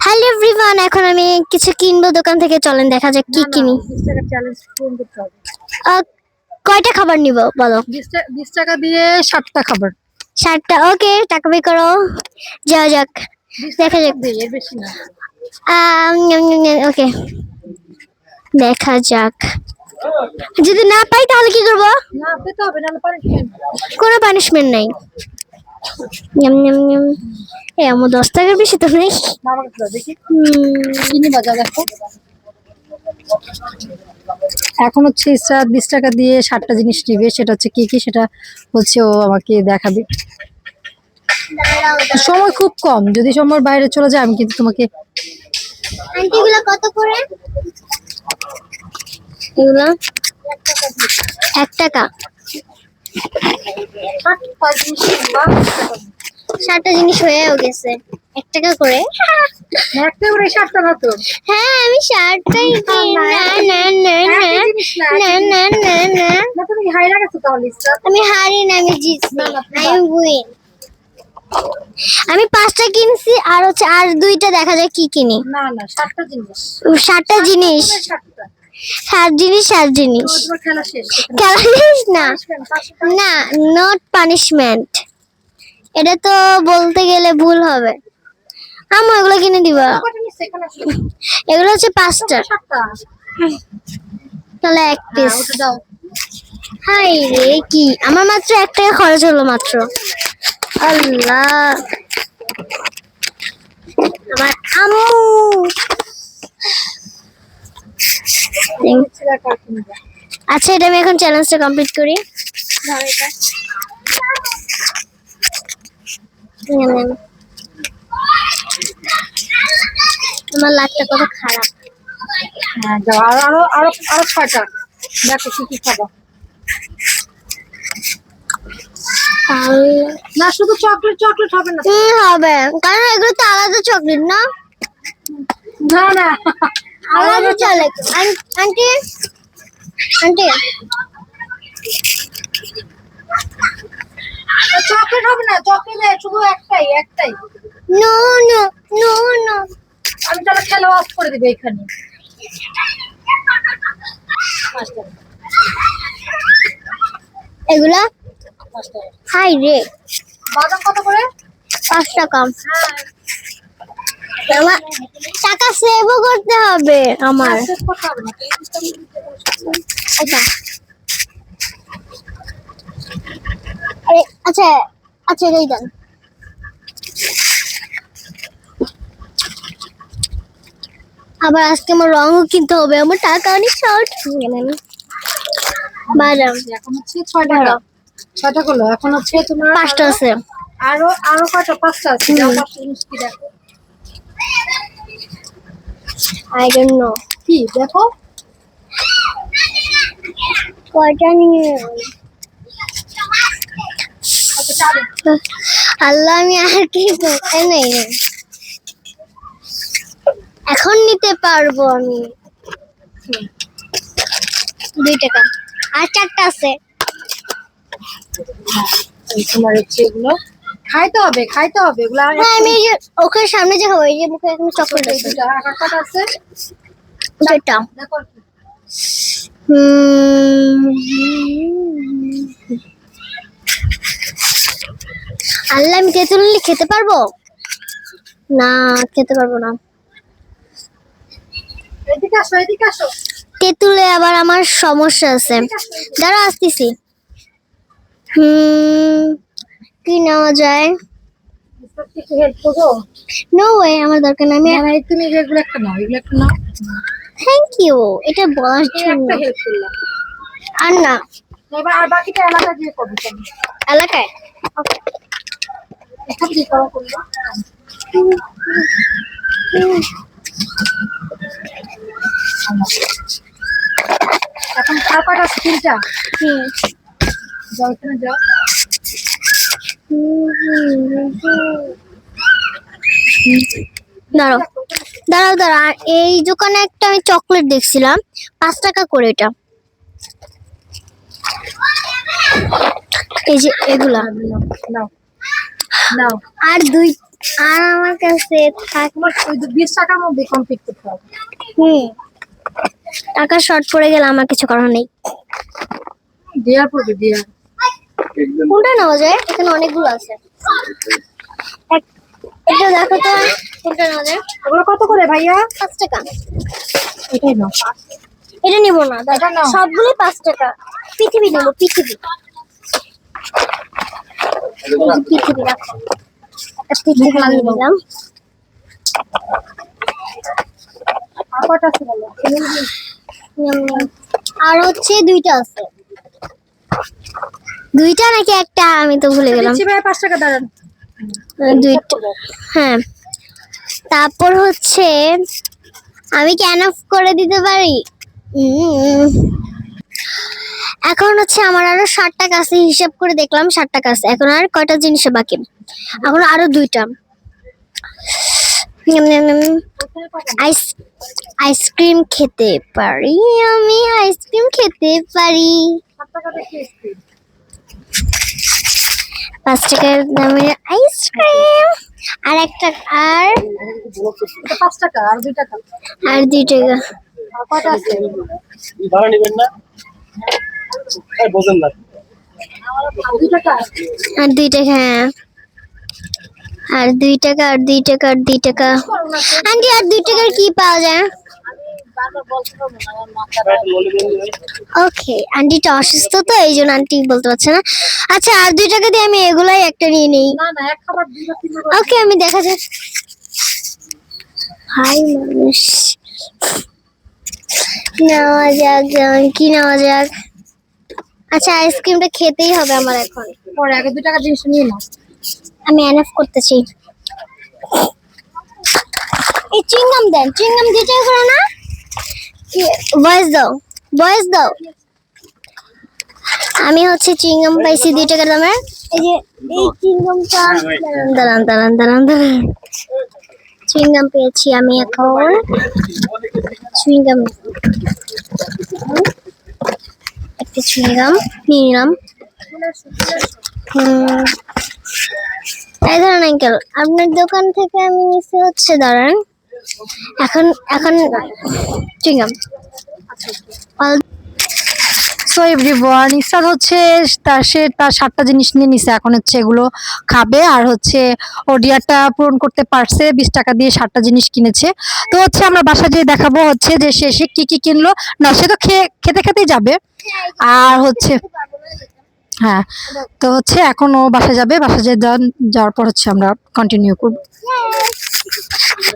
Hello everyone এখন আমি কিছু কিনবো দোকান থেকে চলেন দেখা যাক কি কিনি। কয়টা খাবার নিব বলো? বিশ টাকা দিয়ে ষাটটা খাবার। ষাটটা ওকে টাকা পে করো। যাওয়া যাক দেখা যাক। দিয়ে এর বেশি না। ওকে। দেখা যাক। যদি না পাই তাহলে কি করব? না পেতে হবে নাহলে পানিশমেন্ট কোনো পানিশমেন্ট নাই। নিয়ম নিয়ম নিয়ম এ আমার দশ টাকার বেশি তো নেই। এখন হচ্ছে ইসরা বিশ টাকা দিয়ে ষাটটা জিনিস নিবে সেটা হচ্ছে কি কি সেটা হচ্ছে ও আমাকে দেখাবে। সময় খুব কম যদি সময় বাইরে চলে যায় আমি কিন্তু তোমাকে আন্টি এগুলো কত করে? এগুলো? এক টাকা। ষাটটা জিনিস হয়েও গেছে। এক টাকা করে। একটা হ্যাঁ আমি ষাটটাই কিনি না না না না না, না না না না না। তুমি হাইরা গেছো তাহলে আমি হারি না আমি জিতছি। আমি উইন আমি পাঁচটা কিনছি আর হচ্ছে আর দুইটা দেখা যায় কি কিনি। না না ষাটটা জিনিস। ষাটটা জিনিস। সাত জিনিস সাত জিনিস। খেলা শেষ না। না নট পানিশমেন্ট এটা তো বলতে গেলে ভুল হবে। আমা এগুলো কিনে দিবা। এগুলো হচ্ছে পাঁচটা। তাহলে এক হ্যাঁ, পিস ওটা হাই রে কি? আমার মাত্র এক টাকা খরচ হলো মাত্র। আল্লাহ। আমার আম্মু ছেলে কার কিনবে আচ্ছা এটা আমি এখন চ্যালেঞ্জটা কমপ্লিট করি। আমার লাকটা কত খারাপ। হ্যাঁ আরও আরও আরও আরও ছয়টা। দেখো কি কি খাব। না শুধু চকলেট চকলেট হবে না। হবে। কারণ এগুলো তো আলাদা চকলেট না? না না। আলাদা চলে আন- আন্টি? আন্টি? চকলেট হবে না চকলেট শুধু একটাই একটাই। নো নো নো নো আমি তাহলে খেলা অফ করে দিবো এখানে। এগুলা? হাই রে। বাদাম কত করে? পাঁচ টাকা। হ্যাঁ। আমার টাকা সেভও করতে হবে আমার। আচ্ছা। আরে আচ্ছা আচ্ছা এটাই দেন। আবার আজকে আমার রঙও কিনতে হবে আমার টাকা অনেক শর্ট বাদাম এখন হচ্ছে ছয়টা। ছয়টা করল এখন হচ্ছে তোমার পাঁচটা আছে। আরও আরও কয়টা? পাঁচটা আছে। পাঁচটা জিনিস কি দেখো আই ডোন্ট নো কি, দেখো? কয়টা নিয়ে আল্লাহ, আমি আর কি করতে নেই। এখন নিতে পারব আমি। দুই টাকা। আর চারটা আছে। এই তোমার হচ্ছে এগুলো। খাইতে হবে খাইতে হবে এগুলো হ্যাঁ আমি এই যে ওখানে সামনে যে খাব এই যে মুখে এখন চকলেট আছে কটা আছে। দুইটা। দেখো হুম। আল্লাহ আমি তেঁতুল নিলে খেতে পারব? না খেতে পারব না। তেঁতুলে আবার আমার সমস্যা আছে। দাঁড়া আসতেছি। হুম। কি নেওয়া যায়? কিছু হেল্প করব নো ওয়ে আমার দরকার নেই। আমি তুমি এগুলো একটা নাও এগুলো একটা নাও। থ্যাংক ইউ এটা বলার জন্য। হেল্প করলাম। আর না। এবার আর বাকিটা এলাকা দিয়ে করব এলাকায়? এখন কি করো করব এখন কটা হুম। যাও এখানে যাও। দাঁড়াও দাঁড়াও দাঁড়াও। এই দোকানে একটা আমি চকলেট দেখছিলাম পাঁচ টাকা করে এটা। এই যে এগুলা। আর দুই আর আমার কাছে বিশ টাকার মধ্যে কমপ্লিট করতে হবে। হুম। টাকা শর্ট পড়ে গেলে আমার কিছু করার নেই। দেয়ার পড়বে দেয়ার কোনটা নেওয়া যায়? এখানে অনেকগুলো আছে। এটা দেখো তো কোনটা নেওয়া যায়? ওগুলো কত করে ভাইয়া? পাঁচ টাকা। এটাই নাও। এটা নিব না এটা পাঁচ টাকা। পৃথিবী নেব পৃথিবী পৃথিবী রাখো একটা পৃথিবী নিলাম আর হচ্ছে দুইটা আছে। দুইটা নাকি একটা? আমি তো ভুলে গেলাম। দিচ্ছি ভাই পাঁচ টাকা দাঁড়ান। দুইটা হ্যাঁ। তারপর হচ্ছে আমি কেন করে দিতে পারি? এখন হচ্ছে আমার আরও ষাট টাকা আছে হিসাব করে দেখলাম ষাট টাকা আছে এখন আর কয়টা জিনিস বাকি? এখন আরও দুইটা। আইস আইসক্রিম খেতে পারি আমি আইসক্রিম খেতে পারি। পাঁচ টাকার দামের আইসক্রিম আর একটা আর এটা পাঁচ টাকা আর দুই টাকা। আর দুই টাকা। আর কটা আছে? ভাড়া নেবেন না? এই বোঝেন না। আর দুই টাকা আর দুই টাকা হ্যাঁ। আর দুই টাকা আর দুই টাকা আর দুই টাকা। আন্টি আর দুই টাকার কি পাওয়া যায়? ওকে আন্টিটা অসুস্থ তো এই জন্য আন্টি বলতে পারছে না। আচ্ছা আর দুই টাকা দিয়ে আমি এগুলাই একটা নিয়ে নেই। ওকে আমি দেখা যাক। হাই মানুষ। নেওয়া যাক কি নেওয়া যাক। আচ্ছা আইসক্রিমটা খেতেই হবে আমার এখন। পরে আগে দুই টাকা জিনিস নিয়ে নাও। আমি এনএফ করতেছি। এই চিংগাম দেন চিংগাম দিতে করো না? ভয়েস দাও ভয়েস দাও আমি হচ্ছে চিংগাম পাইছি দুই টাকা দামের এই যে এই চিংগামটা দাঁড়ান দাঁড়ান দাঁড়ান দাঁড়ান চুইংগাম পেয়েছি আমি এখন। চুইংগাম একটা চুইংগাম নিয়ে নিলাম এই ধরেন আঙ্কেল আপনার দোকান থেকে আমি নিচে হচ্ছে দাঁড়ান এখন এখন চুইংগাম সো এভরিওয়ান ইসাদ হচ্ছে তার সে তার সাতটা জিনিস নিয়ে নিছে। এখন হচ্ছে এগুলো খাবে আর হচ্ছে ওডিয়াটা পূরণ করতে পারছে। বিশ টাকা দিয়ে সাতটা জিনিস কিনেছে। তো হচ্ছে আমরা বাসা যেয়ে দেখাবো হচ্ছে যে সে সে কি কি কিনলো। না, সে তো খেয়ে, খেতে, খেতেই যাবে। আর হচ্ছে হ্যাঁ তো হচ্ছে এখন ও বাসা যাবে। বাসা যেয়ে যাওয়ার পর হচ্ছে আমরা কন্টিনিউ করব।